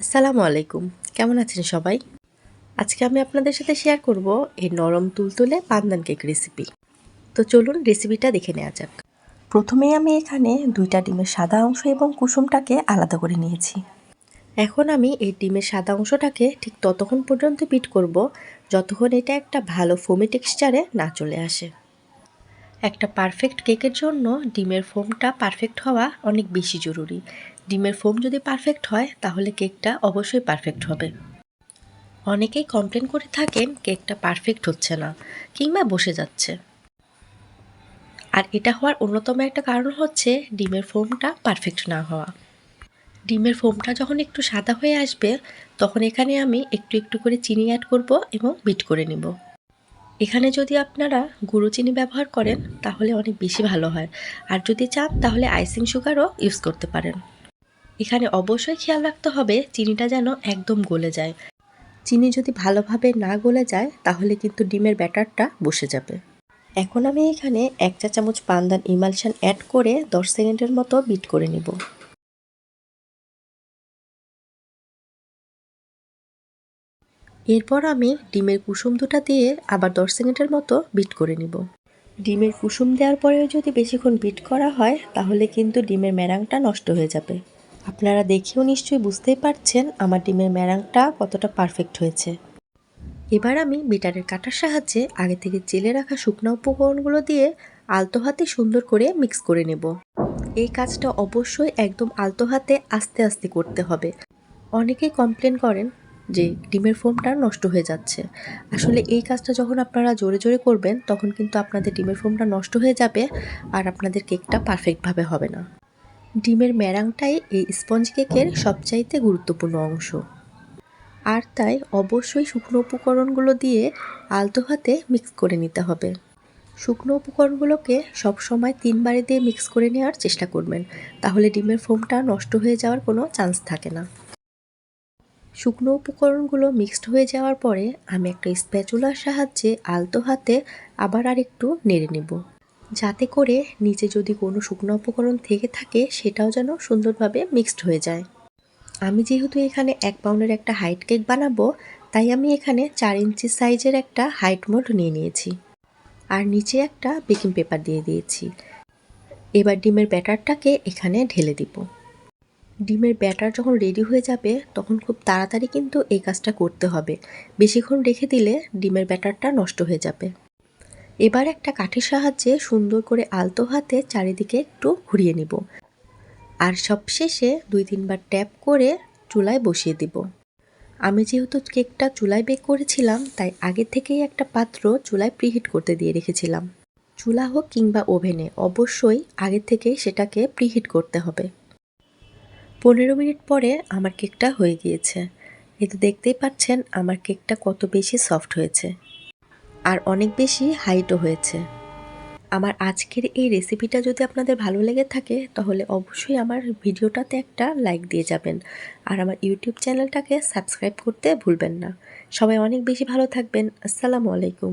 আসসালামু আলাইকুম। কেমন আছেন সবাই? আজকে আমি আপনাদের সাথে শেয়ার করব এই নরম তুলতুলে পান্দান কেক রেসিপি তো চলুন রেসিপিটা দেখে নেওয়া যাক। প্রথমেই আমি এখানে দুইটা ডিমের সাদা অংশ এবং কুসুমটাকে আলাদা করে নিয়েছি। এখন আমি এই ডিমের সাদা অংশটাকে ঠিক ততক্ষণ পর্যন্ত বিট করব, যতক্ষণ এটা একটা ভালো ফোমি টেক্সচারে না চলে আসে। একটা পারফেক্ট কেকের জন্য ডিমের ফোমটা পারফেক্ট হওয়া অনেক বেশি জরুরি। ডিমের ফোম যদি পারফেক্ট হয়, তাহলে কেকটা অবশ্যই পারফেক্ট হবে। অনেকেই কমপ্লেন করে থাকেন কেকটা পারফেক্ট হচ্ছে না, কিংবা বসে যাচ্ছে। আর এটা হওয়ার অন্যতম একটা কারণ হচ্ছে ডিমের ফোমটা পারফেক্ট না হওয়া। ডিমের ফোমটা যখন একটু সাদা হয়ে আসবে, তখন এখানে আমি একটু একটু করে চিনি অ্যাড করব এবং বিট করে নিব। এখানে যদি আপনারা গুঁড়ো চিনি ব্যবহার করেন, তাহলে অনেক বেশি ভালো হয়। আর যদি চান, তাহলে আইসিং সুগারও ইউজ করতে পারেন। এখানে অবশ্যই খেয়াল রাখতে হবে, চিনিটা যেন একদম গলে যায়। চিনি যদি ভালোভাবে না গলে যায়, তাহলে কিন্তু ডিমের ব্যাটারটা বসে যাবে। এখন আমি এখানে এক চা চামচ পান্দান ইমালশান অ্যাড করে দশ সেকেন্ডের মতো বিট করে নিব। এরপর আমি ডিমের কুসুম দুটা দিয়ে আবার দশ সেকেন্ডের মতো বিট করে নিব। ডিমের কুসুম দেওয়ার পরেও যদি বেশিক্ষণ বিট করা হয়, তাহলে কিন্তু ডিমের ম্যারাংটা নষ্ট হয়ে যাবে। আপনারা দেখেও নিশ্চয়ই বুঝতেই পারছেন আমার ডিমের ম্যারাংটা কতটা পারফেক্ট হয়েছে। এবার আমি বিটারের কাটার সাহায্যে আগে থেকে জেলে রাখা শুকনো উপকরণগুলো দিয়ে আলতো হাতে সুন্দর করে মিক্স করে নেব। এই কাজটা অবশ্যই একদম আলতো হাতে আস্তে আস্তে করতে হবে। অনেকেই কমপ্লেন করেন যে ডিমের ফোমটা নষ্ট হয়ে যাচ্ছে। আসলে এই কাজটা যখন আপনারা জোরে জোরে করবেন, তখন কিন্তু আপনাদের ডিমের ফোমটা নষ্ট হয়ে যাবে আর আপনাদের কেকটা পারফেক্টভাবে হবে না। ডিমের ম্যারাংটাই এই স্পঞ্জ কেকের সবচাইতে গুরুত্বপূর্ণ অংশ। আর তাই অবশ্যই শুকনো উপকরণগুলো দিয়ে আলতো হাতে মিক্স করে নিতে হবে। শুকনো উপকরণগুলোকে সবসময় তিনবারে দিয়ে মিক্স করে নেওয়ার চেষ্টা করবেন। তাহলে ডিমের ফোমটা নষ্ট হয়ে যাওয়ার কোনো চান্স থাকে না। শুকনো উপকরণগুলো মিক্সড হয়ে যাওয়ার পরে আমি একটা স্প্যাচুলার সাহায্যে আলতো হাতে আবার আর একটু নেড়ে নেব। যাতে করে নিচে যদি কোনো শুকনো উপকরণ থেকে থাকে, সেটাও যেন সুন্দরভাবে মিক্সড হয়ে যায়। আমি যেহেতু এখানে এক পাউন্ডের একটা হাইট কেক বানাবো, তাই আমি এখানে চার ইঞ্চি সাইজের একটা হাইট মোল্ড নিয়ে নিয়েছি। আর নিচে একটা বেকিং পেপার দিয়ে দিয়েছি। এবার ডিমের ব্যাটারটাকে এখানে ঢেলে দিব। ডিমের ব্যাটার যখন রেডি হয়ে যাবে, তখন খুব তাড়াতাড়ি কিন্তু এই কাজটা করতে হবে। বেশিক্ষণ রেখে দিলে ডিমের ব্যাটারটা নষ্ট হয়ে যাবে। এবার একটা কাঠের সাহায্যে সুন্দর করে আলতো হাতে চারিদিকে একটু ঘুরিয়ে নিব। আর সবশেষে দুই তিনবার ট্যাপ করে চুলায় বসিয়ে দিব। আমি যেহেতু কেকটা চুলায় বেক করেছিলাম, তাই আগে থেকেই একটা পাত্র চুলায় প্রিহিট করতে দিয়ে রেখেছিলাম। চুলা হোক কিংবা ওভেনে, অবশ্যই আগে থেকেই সেটাকে প্রিহিট করতে হবে। পনেরো মিনিট পরে আমার কেকটা হয়ে গিয়েছে। এতে দেখতেই পাচ্ছেন আমার কেকটা কত বেশি সফট হয়েছে। আর অনেক বেশি হাইটও হয়েছে। আমার আজকের এই রেসিপিটা যদি আপনাদের ভালো লেগে থাকে, তাহলে অবশ্যই আমার ভিডিওটাতে একটা লাইক দিয়ে যাবেন। আর আমার ইউটিউব চ্যানেলটাকে সাবস্ক্রাইব করতে ভুলবেন না। সবাই অনেক বেশি ভালো থাকবেন। আসসালামু আলাইকুম।